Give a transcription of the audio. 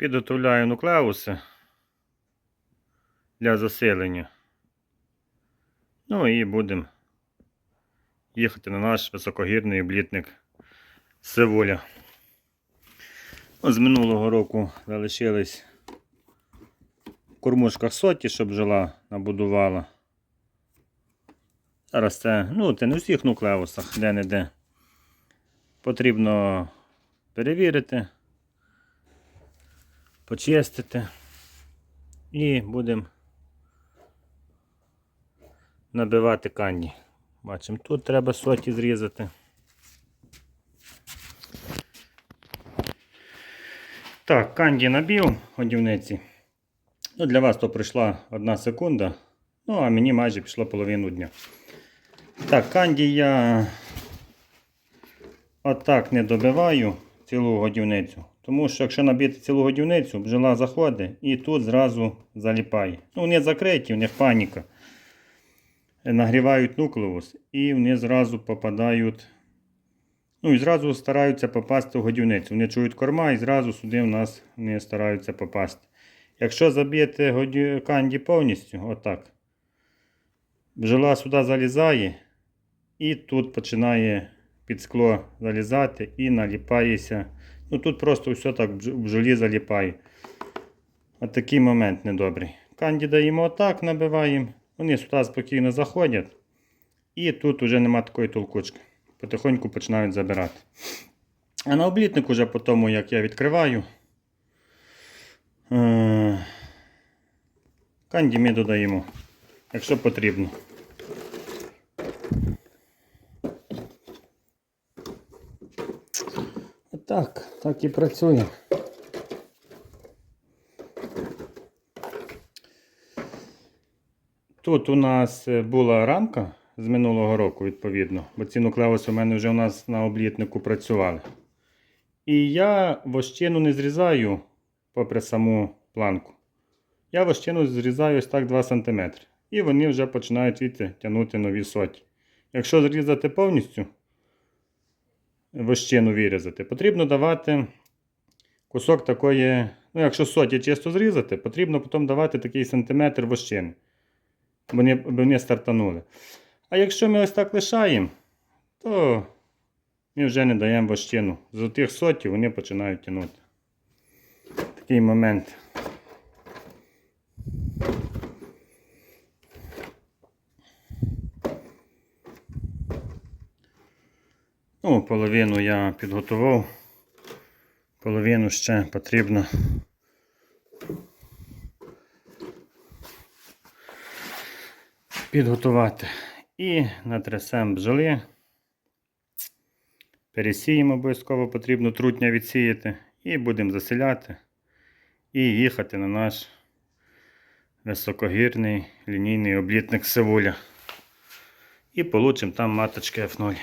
Підготовляю нуклеуси для заселення. Ну і будемо їхати на наш високогірний облітник Сивуля. Ну, З минулого року залишились в кормушках соті, щоб жила набудувала. Зараз це, ну, це не в всіх нуклеусах, де-не-де. Потрібно перевірити, почистити і будемо набивати канді. Бачимо, тут треба соті зрізати. Так, канді набив годівниці. Ну, для вас то пройшла одна секунда, ну а мені майже пішло половину дня. Так, канді я отак не добиваю цілу годівницю. Тому що якщо набити цілу годівницю, бджола заходить і тут зразу заліпає. Ну, вони закриті, в них паніка. Нагрівають нуклеус і вони зразу попадають. Ну і зразу стараються попасти в годівницю. Вони чують корма і зразу сюди в нас вони стараються попасти. Якщо заб'єте годі- канді повністю, отак, бджола сюди залізає і тут починає під скло залізати і наліпається. Ну тут просто все так в бджолі заліпає. От такий момент недобрий. Канді даємо отак, набиваємо. Вони сюди спокійно заходять. І тут вже нема такої толкучки. Потихоньку починають забирати. А на облітник уже по тому, як я відкриваю. е, Канді ми додаємо, якщо потрібно. Так, так і працює. Тут у нас е, була рамка з минулого року, відповідно, бо ці нуклеуси у мене вже у нас на облітнику працювали. І я вощину не зрізаю попри саму планку. Я вощину зрізаю ось так 2 см. І вони вже починають тягнути нові соті. Якщо зрізати повністю вощину вирізати, потрібно давати кусок такої, ну якщо соті чисто зрізати, потрібно потім давати такий сантиметр вощини. Бо вони, бо вони стартанули. А якщо ми ось так лишаємо, то ми вже не даємо вощину. З тих сотів вони починають тягнути. Такий момент. Ну, половину я підготував. Половину ще потрібно. Підготувати. І натрясемо бджоли. Пересіємо обов'язково потрібно трутня відсіяти. І будемо заселяти. І їхати на наш високогірний лінійний облітник Севуля. І получимо там маточки F0.